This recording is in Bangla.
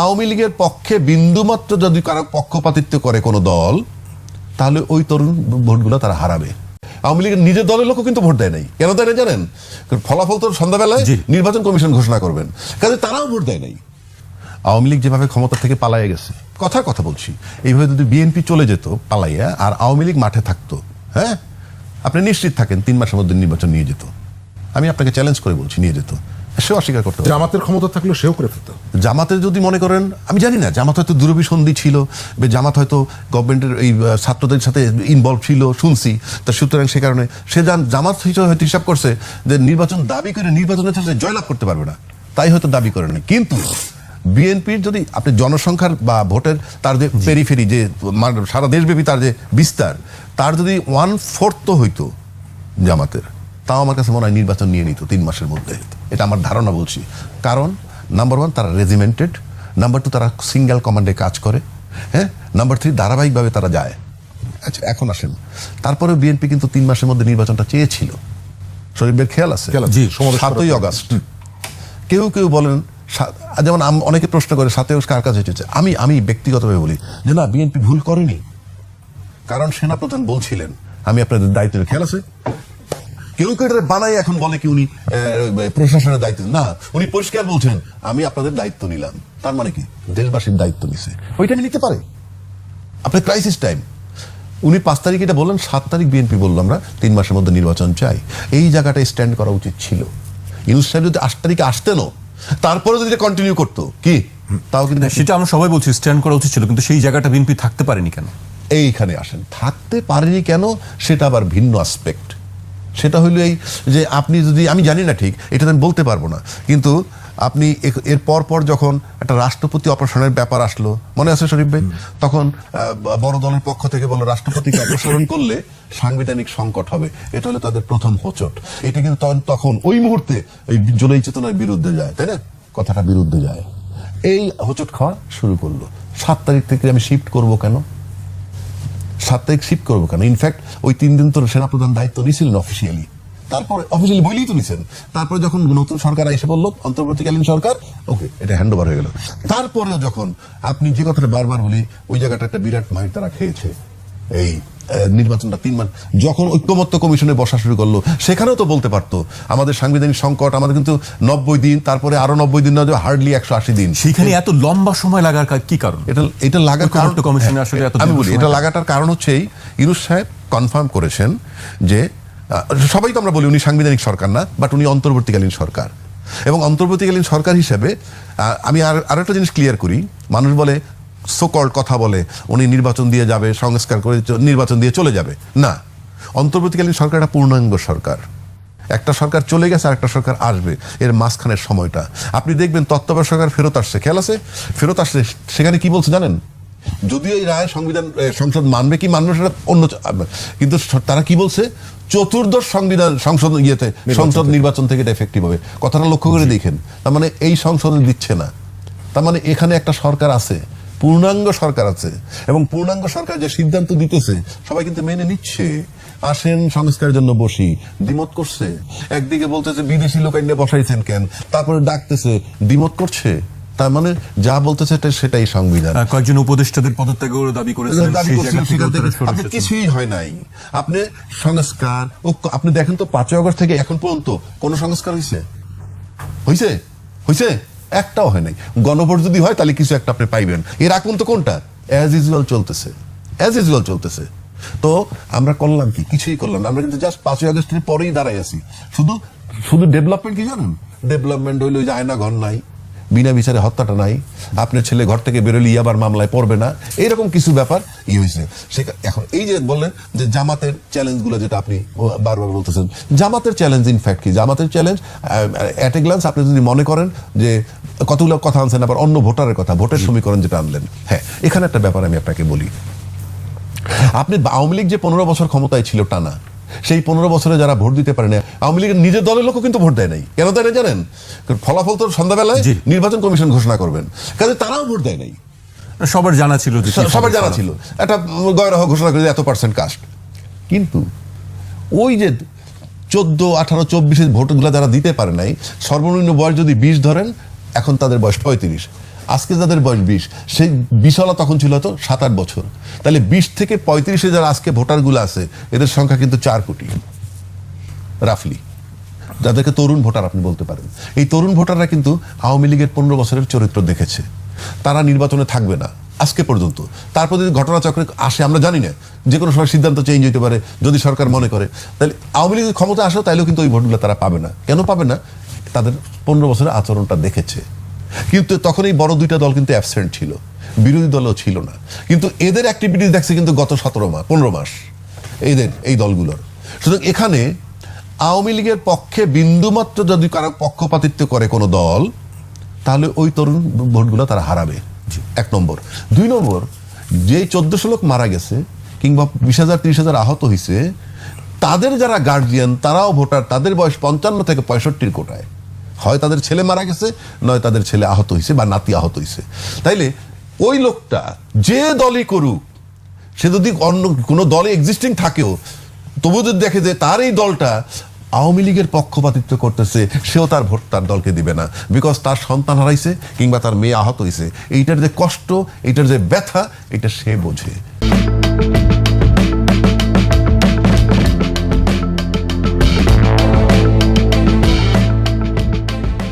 আওয়ামী লীগের পক্ষে বিন্দুমাত্র যদি কারও পক্ষপাতিত্ব করে কোনো দল তাহলে ওই তরুণ ভোটগুলো তারা হারাবে। আওয়ামী লীগের নিজের দলের লোকও কিন্তু ভোট দেয় নাই। কেন দেয় না জানেন? ফলাফল তো সন্ধ্যাবেলায়। নির্বাচন কমিশন ঘোষণা করবেন। কাজে তারাও ভোট দেয় নাই। আওয়ামী লীগ যেভাবে ক্ষমতা থেকে পালাইয়া গেছে কথার কথা বলছি। এইভাবে যদি বিএনপি চলে যেত পালাইয়া আর আওয়ামী লীগ মাঠে থাকতো হ্যাঁ? আপনি নিশ্চিত থাকেন তিন মাসের মধ্যে নির্বাচন নিয়ে যেত। আমি আপনাকে চ্যালেঞ্জ করে বলছি নিয়ে যেত। সেও অস্বীকার করতে পারে। জামাতের ক্ষমতা থাকলেও সেও করে ফেলত। জামাতে যদি মনে করেন আমি জানি না জামাত হয়তো দূরভিসন্ধি ছিল বা জামাত হয়তো গভর্নমেন্টের এই ছাত্রদের সাথে ইনভলভ ছিল শুনছি। তা সুতরাং সে কারণে সে জান- জামাত হিসেবে হয়তো হিসাব করছে যে নির্বাচন দাবি করে নির্বাচনের সাথে জয়লাভ করতে পারবে না। তাই হয়তো দাবি করে না। কিন্তু বিএনপির যদি আপনি জনসংখ্যার বা ভোটের তার যে পেরিফেরি যে সারা দেশব্যাপী তার যে বিস্তার তার যদি ওয়ান ফোর্থ হইতো জামাতের তাও আমার কাছে মনে হয় নির্বাচন নিয়ে নিত তিন মাসের মধ্যে। এটা আমার ধারণা বলছি। কারণ নাম্বার ওয়ান তারা রেজিমেন্টেড নাম্বার টু তারা সিঙ্গেল কমান্ডে কাজ করে হ্যাঁ? নাম্বার থ্রি ধারাবাহিকভাবে তারা যায়। আচ্ছা এখন আসেন। তারপরে বিএনপি কিন্তু তিন মাসের মধ্যে নির্বাচনটা চেয়েছিল। শরীফের খেয়াল আছে? সাতই অগাস্ট কেউ কেউ বলেন যেমন অনেকে প্রশ্ন করে সাতই অগস্ট কার কাছে হয়েছে আমি আমি ব্যক্তিগতভাবে বলি যে না বিএনপি ভুল করেনি। কারণ সেনাপ্রধান বলছিলেন আমি আপনাদের দায়িত্বের খেয়াল আছে? কেউ কেউ এটা বানাই এখন বলে কি উনি প্রশাসনের দায়িত্ব। না উনি পরিষ্কার বলছেন আমি আপনাদের দায়িত্ব নিলাম। তার মানে কি? দেশবাসীর দায়িত্ব নিছে। ওইটা নিতে পারে। আপনার ক্রাইসিস টাইম উনি পাঁচ তারিখ এটা বললেন সাত তারিখ বিএনপি বলল আমরা তিন মাসের মধ্যে নির্বাচন চাই। এই জায়গাটায় স্ট্যান্ড করা উচিত ছিল। ইউনুস সাহেব যদি আট তারিখে আসতেনও তারপরে যদি কন্টিনিউ করতো কি? তাও কিন্তু সেটা আমরা সবাই বলছি স্ট্যান্ড করা উচিত ছিল কিন্তু সেই জায়গাটা বিএনপি থাকতে পারেনি কেন? এইখানে আসেন। থাকতে পারেনি কেন? সেটা আবার ভিন্ন আসপেক্ট সেটা হইল এই যে আপনি যদি আমি জানি না ঠিক এটা আমি বলতে পারব না কিন্তু আপনি এর পর পর যখন একটা রাষ্ট্রপতি অপসারণের ব্যাপার আসলো মনে আছে শরীফ ভাই? তখন বড় দলের পক্ষ থেকে বলো রাষ্ট্রপতিকে অপসারণ করলে সাংবিধানিক সংকট হবে। এটা হলো তাদের প্রথম হোচট। এটা কিন্তু তখন ওই মুহূর্তে ওই জুলাই চেতনার বিরুদ্ধে যায় তাই না? কথাটা বিরুদ্ধে যায়। এই হোচট খাওয়া শুরু করল। সাত তারিখ থেকে আমি শিফট করব কেন? সাত তারিখ শিফট করব কেন? ইনফ্যাক্ট ওই তিন দিন তো সেনাপ্রধান দায়িত্ব নিয়েছিলেন অফিসিয়ালি তারপরে অফিসিয়ালি বইলেই তো নিছেন। তারপরে যখন নতুন সরকার এসে বলল, অন্তর্বর্তীকালীন সরকার, ওকে, এটা হ্যান্ড ওভার হয়ে গেল। তারপরেও যখন আপনি যে কথাটা বারবার বলি, ওই জায়গাটা একটা বিরাট মাইর তারা খেয়েছে। এই নির্বাচনটা তিন মাস যখন ঐক্যমত্য কমিশনে বসা শুরু করল সেখানেও তো বলতে পারতো আমাদের সাংবিধানিক সংকট আমাদের কিন্তু নব্বই দিন তারপরে আরও নব্বই দিন না হার্ডলি একশো আশি দিন। সেইখানে এত লম্বা সময় লাগার কি কারণ? এটা এটা লাগার কারণ কমিশনে আসলে এত আমি বলি এটা লাগাটার কারণ হচ্ছে এই, ইউনুস সাহেব কনফার্ম করেছেন যে সবাই তো আমরা বলি উনি সাংবিধানিক সরকার না বাট উনি অন্তর্বর্তীকালীন সরকার। এবং অন্তর্বর্তীকালীন সরকার হিসেবে আমি আর আরেকটা জিনিস ক্লিয়ার করি মানুষ বলে সোকল্ড কথা বলে উনি নির্বাচন দিয়ে যাবে সংস্কার করে নির্বাচন দিয়ে চলে যাবে। না। অন্তর্বর্তীকালীন সরকার একটা পূর্ণাঙ্গ সরকার। একটা সরকার চলে গেছে আর একটা সরকার আসবে। এর মাঝখানের সময়টা। আপনি দেখবেন তত্ত্বাবধায়ক সরকার ফেরত আসছে। খেয়াল আছে? ফেরত আসছে। সেখানে কি বলছে জানেন? যদিও এই রায় সংবিধান সংসদ মানবে কি মানবে সেটা অন্য কিন্তু তারা কি বলছে? চতুর্দশ সংবিধান সংসদ ইয়েতে সংসদ নির্বাচন থেকে এটা এফেক্টিভ হবে। কথাটা লক্ষ্য করে দেখেন। তার মানে এই সংসদে দিচ্ছে না। তার মানে এখানে একটা সরকার আছে। পূর্ণাঙ্গ সরকার আছে এবং পূর্ণাঙ্গ সরকার যে সিদ্ধান্ত দিতেছে সবাই কিন্তু মেনে নিচ্ছে। আসেন সংস্কারের জন্য বসি। দ্বিমত করছে। একদিকে বলতেছে বিদেশি লোক এনে বসাইছেন কেন? তারপরে ডাকতেছে দ্বিমত করছে? তার মানে যা বলতেছে সেটাই সংবিধান। কয়েকজন উপদেষ্টাদের পদত্যাগের দাবি করেছেন আপনি কিছুই হয় নাই। আপনি সংস্কার ও আপনি দেখেন তো পাঁচই আগস্ট থেকে এখন পর্যন্ত কোন সংস্কার হয়েছে হয়েছে হয়েছে একটাও হয় নাই। গণভোট যদি হয়, তাহলে কিছু একটা আপনি পাইবেন। এর এখন তো কোনটা? অ্যাজ ইউজুয়াল চলতেছে। অ্যাজ ইউজুয়াল চলতেছে। তো আমরা করলাম কি? কিছুই করলাম না। আমরা কিন্তু জাস্ট পাঁচই আগস্টের পরেই দাঁড়াই আছি। শুধু শুধু ডেভেলপমেন্ট কি জানেন? ডেভেলপমেন্ট হইল যে আয়না ঘর নাই, বিনা বিচারে হত্যাটা নাই। আপনার ছেলে ঘর থেকে বেরোলে ইয়াবার মামলায় পড়বে না। এইরকম কিছু ব্যাপার ই হয়েছে সে- এখন এই যে বললেন যে জামাতের চ্যালেঞ্জগুলো যেটা আপনি বারবার বলতেছেন, জামাতের চ্যালেঞ্জ ইনফ্যাক্ট কি? জামাতের চ্যালেঞ্জ অ্যাট এ গ্লান্স আপনি যদি মনে করেন যে কতগুলো কথা আনছেন আবার অন্য ভোটারের কথা ভোটের সমীকরণ যেটা আনলেন। হ্যাঁ এখানে একটা ব্যাপার আমি আপনাকে বলি। আপনি আওয়ামী লীগ যে পনেরো বছর ক্ষমতায় ছিল টানা সেই পনেরো বছরে যারা ভোট দিতে পারে না আওয়ামী লীগের নিজের দলের লোকও কিন্তু ভোট দেয় নাই। কেন দেয় না জানেন? ফলাফল তো সন্ধ্যাবেলায়। নির্বাচন কমিশন ঘোষণা করবেন। কাজে তারাও ভোট দেয় নাই। সবার জানা ছিল সবার জানা ছিল। একটা গয়রহ ঘোষণা করে এত পার্সেন্ট কাস্ট কিন্তু ওই যে চোদ্দ আঠারো চব্বিশের ভোটগুলো যারা দিতে পারে নাই সর্বনিম্ন বয়স যদি বিশ ধরেন এখন তাদের বয়স পঁয়ত্রিশ। আজকে যাদের বয়স বিশ, সেই বিশালা তখন ছিল তো সাত আট বছর। তাহলে বিশ থেকে পঁয়ত্রিশে যারা আজকে ভোটারগুলো আছে, এদের সংখ্যা কিন্তু চার কোটি, রাফলি। যাদেরকে তরুণ ভোটার আপনি বলতে পারেন। এই তরুণ ভোটাররা কিন্তু আওয়ামী লীগের পনেরো বছরের চরিত্র দেখেছে। তারা নির্বাচনে থাকবে না, আজকে পর্যন্ত। তারপর যদি ঘটনাচক্রে আসে, আমরা জানি না, যে কোনো সময় সিদ্ধান্ত চেঞ্জ হতে পারে, যদি সরকার মনে করে। তাহলে আওয়ামী লীগের ক্ষমতা আসেও তাইলেও কিন্তু ওই ভোটগুলো তারা পাবে না। কেন পাবে না? তাদের পনেরো বছরের আচরণটা দেখেছে। কিন্তু তখন এই বড় দুইটা দল কিন্তু অ্যাবসেন্ট ছিল। বিরোধী দলও ছিল না। কিন্তু এদের অ্যাক্টিভিটিস দেখছে কিন্তু গত সতেরো মাস, পনেরো মাস। এদের, এই দলগুলোর। সুতরাং এখানে আওয়ামী লীগের পক্ষে বিন্দুমাত্র যদি কারও পক্ষপাতিত্ব করে কোনো দল, তাহলে ওই তরুণ ভোটগুলো তারা হারাবে। এক নম্বর। দুই নম্বর যে চোদ্দশো লোক মারা গেছে কিংবা বিশ হাজার, তিরিশ হাজার আহত হয়েছে তাদের যারা গার্জিয়ান তারাও ভোটার, তাদের বয়স পঞ্চান্ন থেকে পঁয়ষট্টির কোটায়। হয় তাদের ছেলে মারা গেছে, নয় তাদের ছেলে আহত হয়েছে বা নাতি আহত হয়েছে তাইলে ওই লোকটা যে দলই করুক, সে যদি অন্য কোনো দলে এক্সিস্টিং থাকেও তবু যদি দেখে যে তার এই দলটা আওয়ামী লীগের পক্ষপাতিত্ব করতেছে, সেও তার ভোট তার দলকে দিবে না। বিকজ তার সন্তান হারাইছে কিংবা তার মেয়ে আহত হয়েছে এইটার যে কষ্ট, এইটার যে ব্যথা, এটা সে বোঝে।